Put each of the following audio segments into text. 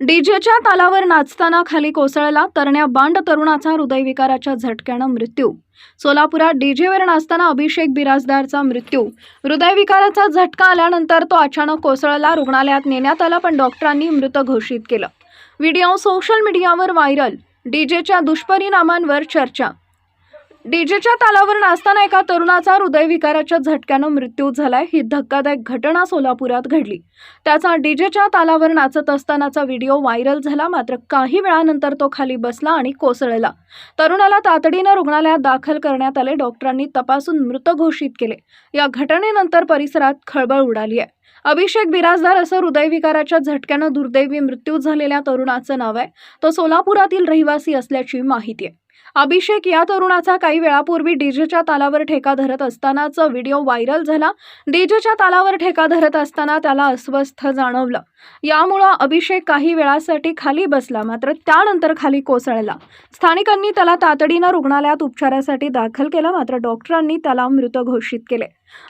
डीजेच्या तालावर नाचताना खाली कोसळला तरण्या बांड तरुणाचा हृदयविकाराच्या झटक्यानं मृत्यू. सोलापुरात डीजेवर नाचताना अभिषेक बिराजदारचा मृत्यू. हृदयविकाराचा झटका आल्यानंतर तो अचानक कोसळला रुग्णालयात नेण्यात आला पण डॉक्टरांनी मृत घोषित केलं. व्हिडिओ सोशल मीडियावर व्हायरल. डीजेच्या दुष्परिणामांवर चर्चा. डीजेच्या तालावर नाचताना एका तरुणाचा हृदयविकाराच्या झटक्यानं मृत्यू झालाय. ही धक्कादायक घटना सोलापुरात घडली. त्याचा डीजेच्या तालावर नाचत असतानाचा व्हिडिओ व्हायरल झाला. मात्र काही वेळानंतर तो खाली बसला आणि कोसळला. तरुणाला तातडीनं रुग्णालयात दाखल करण्यात आले. डॉक्टरांनी तपासून मृत घोषित केले. या घटनेनंतर परिसरात खळबळ उडाली आहे. अभिषेक बिराजदार असं हृदयविकाराच्या झटक्यानं दुर्दैवी मृत्यू झालेल्या तरुणाचं नाव आहे. तो सोलापुरातील रहिवासी असल्याची माहिती आहे. अभिषेक या तरुणाचा काही वेळापूर्वी डीजेच्या तालावर ठेका धरत असतानाचा व्हिडिओ व्हायरल झाला. डीजेच्या तालावर ठेका धरत असताना त्याला अस्वस्थ जाणवलं. यामुळं अभिषेक काही वेळासाठी खाली बसला मात्र त्यानंतर खाली कोसळला. स्थानिकांनी त्याला तातडीनं रुग्णालयात उपचारासाठी दाखल केलं मात्र डॉक्टरांनी त्याला मृत घोषित केले.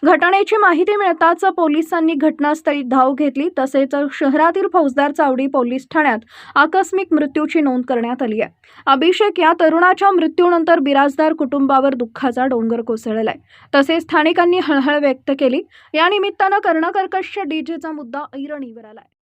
घटनेची माहिती मिळताच पोलिसांनी घटनास्थळी धाव घेतली तसेच शहरातील फौजदार चावडी पोलीस ठाण्यात आकस्मिक मृत्यूची नोंद करण्यात आली आहे. अभिषेक या तरुणा मुलाच्या मृत्यूनंतर बिराजदार कुटुंबावर दुःखाचा डोंगर कोसळलाय. तसेच स्थानिकांनी हळहळ व्यक्त केली. या निमित्तानं कर्णकर्कश डीजेचा मुद्दा ऐरणीवर आलाय.